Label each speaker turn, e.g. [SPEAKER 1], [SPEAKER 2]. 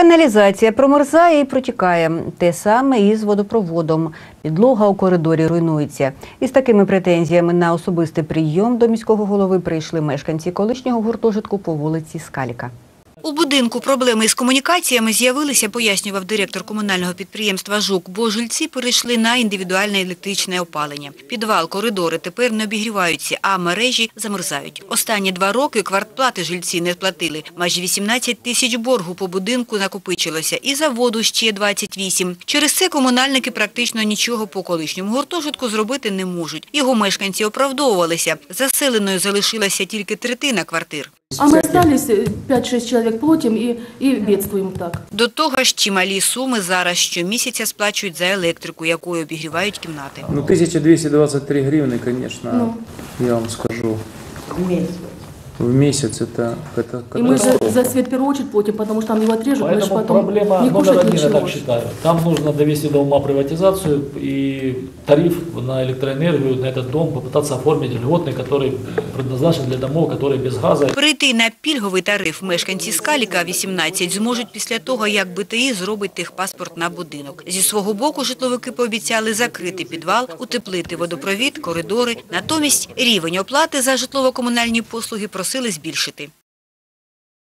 [SPEAKER 1] Каналізація промерзає і протікає. Те саме і з водопроводом. Підлога у коридорі руйнується. Із такими претензіями на особистий прийом до міського голови прийшли мешканці колишнього гуртожитку по вулиці Скаліка.
[SPEAKER 2] У будинку проблеми із комунікаціями з'явилися, пояснював директор комунального підприємства «Жук», бо жильці перейшли на індивідуальне електричне опалення. Підвал, коридори тепер не обігріваються, а мережі замерзають. Останні два роки квартплати жильці не платили. Майже 18 тисяч боргу по будинку накопичилося і за воду ще 28. Через це комунальники практично нічого по колишньому гуртожитку зробити не можуть. Його мешканці оправдовувалися. Заселеною залишилася тільки третина квартир.
[SPEAKER 3] А мы остались э, 5-6 человек платим и, и бедствуем так.
[SPEAKER 2] До того ж, чималі суми зараз щомісяця сплачують за електрику, якою обігрівають кімнати.
[SPEAKER 4] Ну, 1223 гривны, конечно,
[SPEAKER 3] Ну.
[SPEAKER 4] я вам скажу. В месяц это, это
[SPEAKER 3] И мы за,
[SPEAKER 4] катастрофа.
[SPEAKER 3] за свет в первую очередь платим, потому что нам его отрежут, мы же
[SPEAKER 5] Поэтому
[SPEAKER 3] потом
[SPEAKER 5] проблема
[SPEAKER 3] не
[SPEAKER 5] номер
[SPEAKER 3] кушать
[SPEAKER 5] один, я
[SPEAKER 3] ничего.
[SPEAKER 5] так считаю. Там нужно довести до ума приватизацию и тариф на электроэнергию на этот дом попытаться оформить льготный, который предназначен для домов, которые без газа.
[SPEAKER 2] Перейти на пільговий тариф мешканці Скаліка 18 зможуть після того, як БТІ зробить техпаспорт на будинок. Зі свого боку житловики пообіцяли закрити підвал, утеплити водопровід, коридори. Натомість рівень оплати за житлово-комунальні послуги просили збільшити.